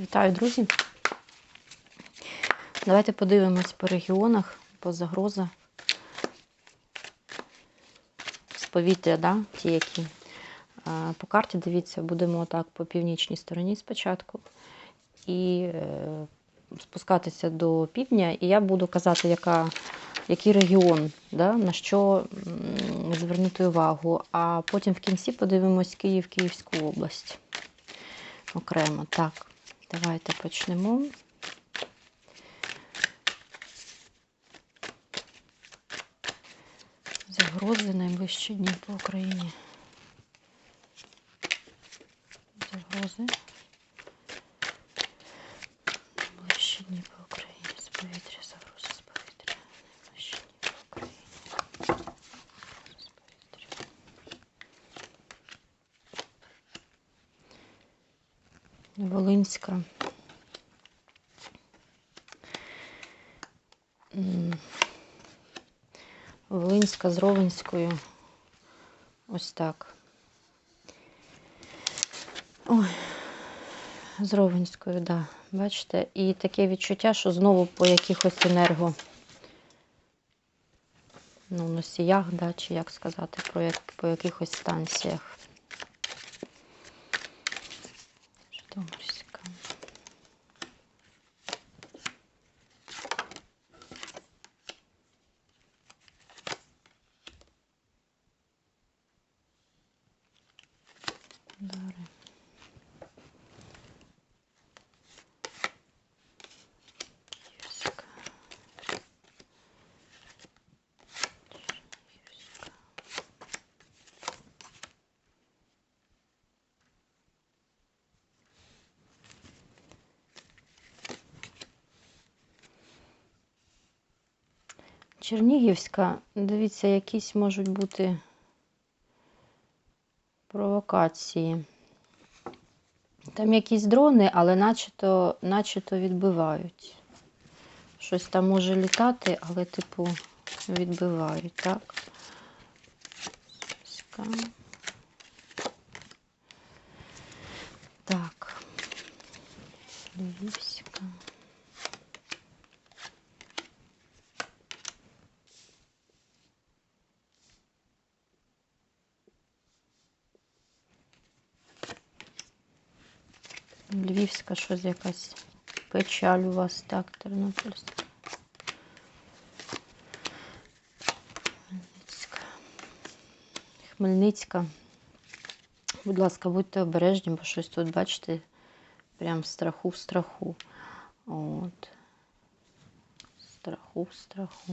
Вітаю, друзі! Давайте подивимось по регіонах, по загрозах. З повітря, да? ті, які. По карті, дивіться, будемо так по північній стороні спочатку. І е, спускатися до півдня. І я буду казати, яка, який регіон, да? на що звернути увагу. А потім в кінці подивимось Київ, Київську область. Окремо. Так, давайте почнемо. Загрози найближчі дні по Україні. Загрози. Найближчі дні по Україні. З повітря, загрози з повітря. Найближчі дні по Україні. З повітря. Волинська. Волинська з Ровенською. Ось так. Ой, з Ровенською, так. Да. Бачите? І таке відчуття, що знову по якихось енерго. Ну, носіях, да, чи як сказати, про по якихось станціях. Чернігівська. Чернігівська, дивіться, якісь можуть бути провокації. Там якісь дрони, але начебто відбивають. Щось там може літати, але, типу, відбивають, так? Так. Львівська. Львівська щось якась печаль у вас, так, Тернопільська. Хмельницька. Хмельницька. Будь ласка, будьте обережні, бо щось тут, бачите, прям страху в страху. От. Страху в страху.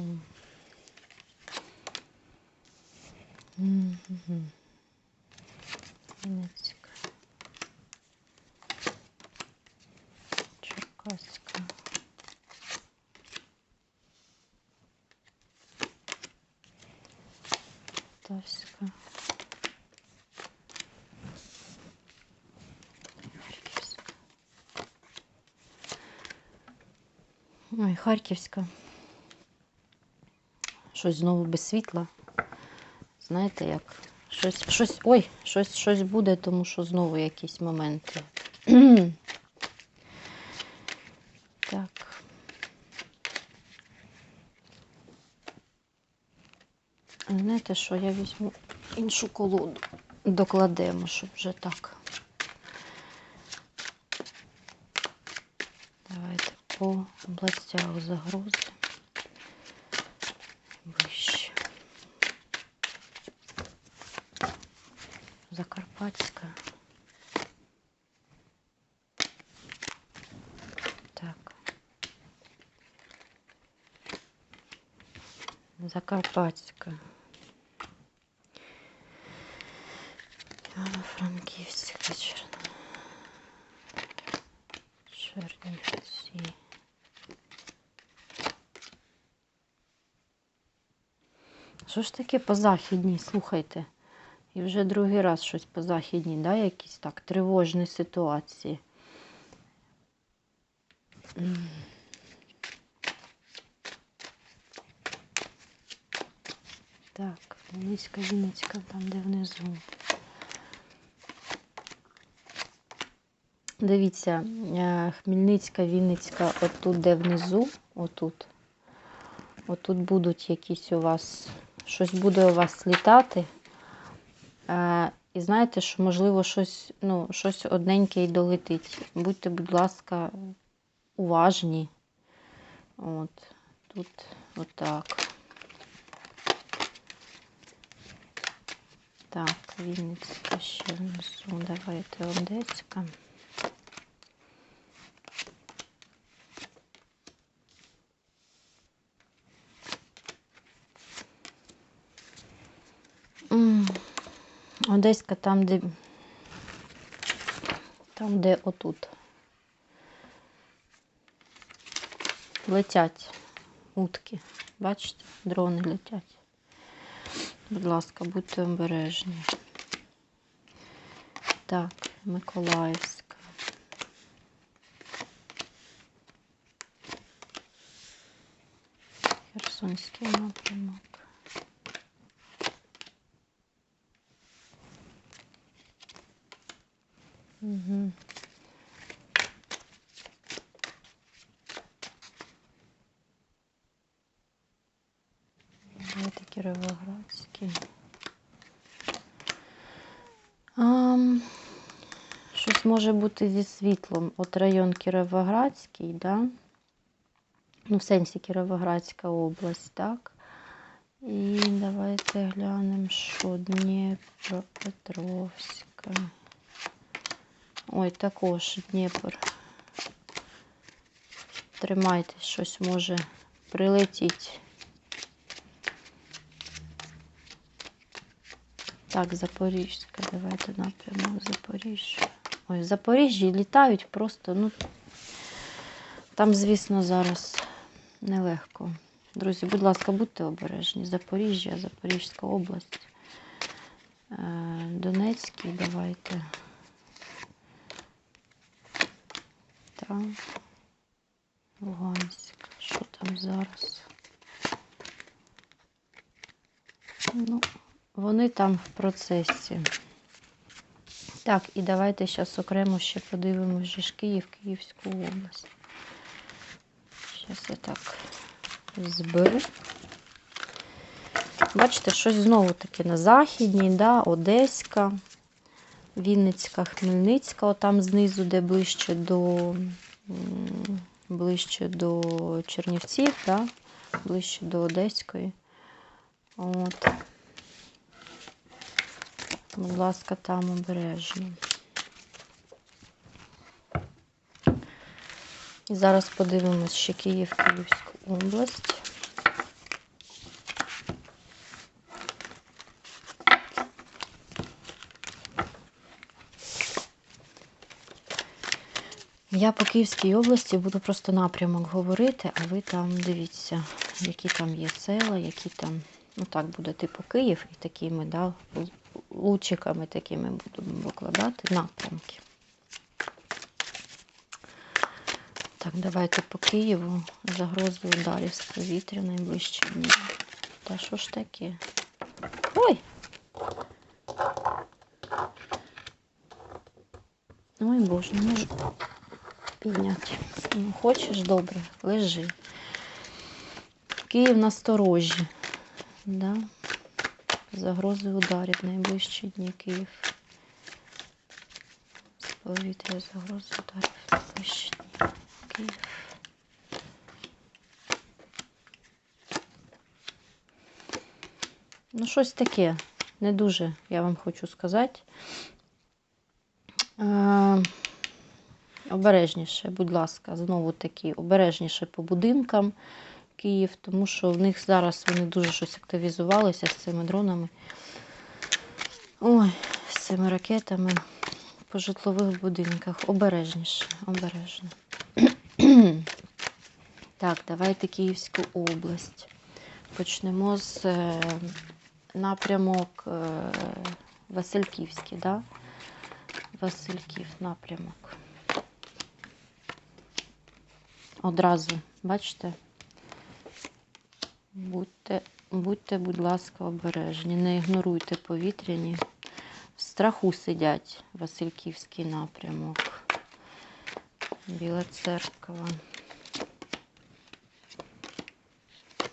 Хмельницька. Черкаська. Полтавська. Харківська. Ой, Харківська. Щось знову без світла. Знаєте, як щось, щось, ой, щось, щось буде, тому що знову якісь моменти. Так. А Знаєте що, я візьму іншу колоду, докладемо, щоб вже так. Давайте по областях загрози. Вище. Закарпатська. Закарпатська. Івано-Франківська, Черна. Чернівці. Що ж таке по західній, слухайте. І вже другий раз щось по західній, да, якісь так тривожні ситуації. Так, Низька Вінницька, там де внизу. Дивіться, е, Хмельницька, Вінницька, отут, де внизу, отут. Отут будуть якісь у вас, щось буде у вас літати. Е, І знаєте, що можливо щось, ну, щось одненьке і долетить. Будьте, будь ласка, уважні. От, тут отак. Так, Вінницька ще внизу. Давайте Одеська. Одеська там, де там, де отут. Летять утки. Бачите, дрони летять. Будь ласка, будьте обережні. Так, Миколаївська. Херсонський напрямок. Давайте Кіровоградський. Ам, щось може бути зі світлом. От район Кіровоградський, да? Ну, в сенсі Кіровоградська область, так? І давайте глянемо, що Дніпропетровська. Ой, також Дніпр. Тримайтесь, щось може прилетіть. Так, Запорізька, давайте напрямок Запоріжжя. Ой, в Запоріжжі літають просто, ну, там, звісно, зараз нелегко. Друзі, будь ласка, будьте обережні. Запоріжжя, Запорізька область. Е, Донецький, давайте. Так. Луганськ. Що там зараз? Ну, вони там в процесі. Так, і давайте зараз окремо ще подивимося ж Київ, Київську область. Зараз я так зберу. Бачите, щось знову таки на Західній, да, Одеська, Вінницька, Хмельницька, отам знизу, де ближче до ближче до Чернівців, да, ближче до Одеської. От. Будь ласка, там обережно. І зараз подивимось ще Київ, Київську область. Я по Київській області буду просто напрямок говорити, а ви там дивіться, які там є села, які там, ну так буде типу Київ, і такими, да, лучиками такими будемо викладати напрямки. Так, давайте по Києву загрози ударів з повітря найближчі дні. Та що ж таке? Ой! Ой, Боже, не можу підняти. Ну, хочеш, добре, лежи. Київ насторожі. Да? Загрози ударів найближчі дні Київ. З повітря загрози ударів найближчі дні Київ. Ну, щось таке. Не дуже, я вам хочу сказати. Е, обережніше, будь ласка, знову таки, обережніше по будинкам Київ, тому що в них зараз вони дуже щось активізувалися з цими дронами. Ой, з цими ракетами по житлових будинках. Обережніше, обережно. Так, давайте Київську область. Почнемо з е, напрямок е, Васильківський, да? Васильків напрямок. Одразу, бачите? Будьте, будьте, будь ласка, обережні, не ігноруйте повітряні. В страху сидять Васильківський напрямок. Біла церква.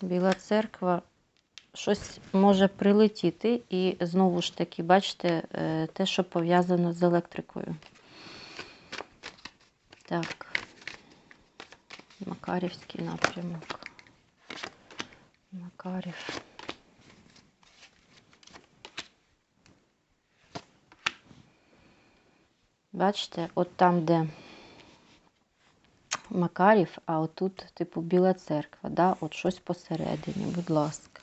Біла церква. Щось може прилетіти, і знову ж таки, бачите, е, те, що пов'язано з електрикою. Так. Макарівський напрямок. Макарів. Бачите, от там, де Макарів, а отут, типу, Біла церква, да? от щось посередині, будь ласка.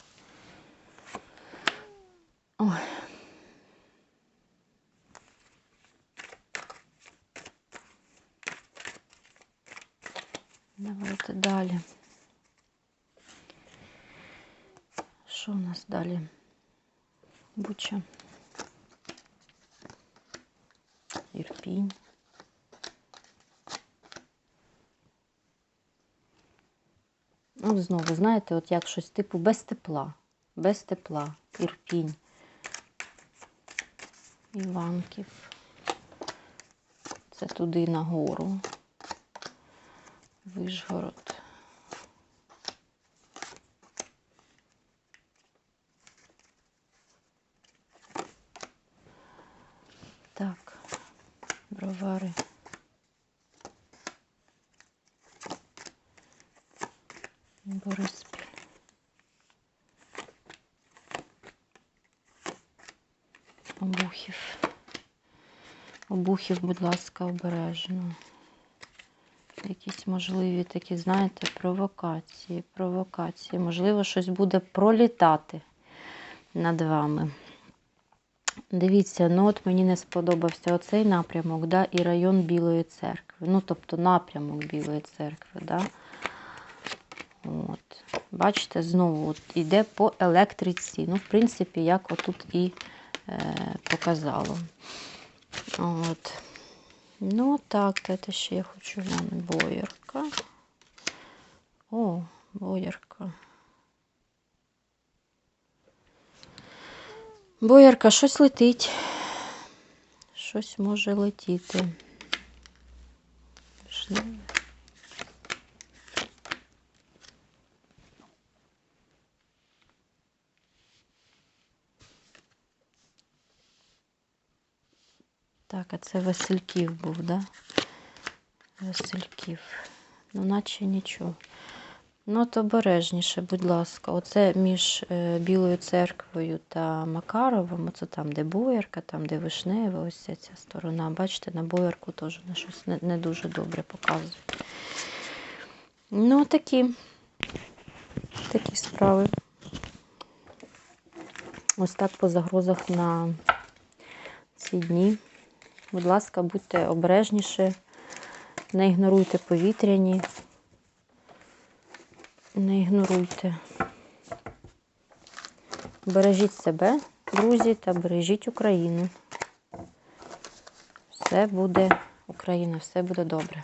Ой. Давайте далі. Що у нас далі? Буча. Ірпінь. Ну, знову, знаєте, от як щось типу без тепла. Без тепла. Ірпінь. Іванків. Це туди нагору. Вишгород. Так, бровари. Бориспіль. Обухів. Обухів, будь ласка, обережно. Якісь можливі такі, знаєте, провокації, провокації. Можливо, щось буде пролітати над вами. Дивіться, ну от мені не сподобався оцей напрямок, да, і район Білої церкви. Ну, тобто напрямок Білої церкви, да. От. Бачите, знову от іде по електриці. Ну, в принципі, як отут і е, показало. От. Ну, так, це ще я хочу глянути. Боярка. О, боярка. Боярка, щось летить. Щось може летіти. Вишневе. Так, а це Васильків був, да? Васильків. Ну, наче нічого. Ну, от обережніше, будь ласка. Оце між е, Білою церквою та Макаровим, оце там, де Боярка, там, де Вишневе, ось ця, ця сторона. Бачите, на Боярку теж на щось не, не дуже добре показує. Ну, такі, такі справи. Ось так по загрозах на ці дні. Будь ласка, будьте обережніші, не ігноруйте повітряні, не ігноруйте. Бережіть себе, друзі, та бережіть Україну. Все буде Україна, все буде добре.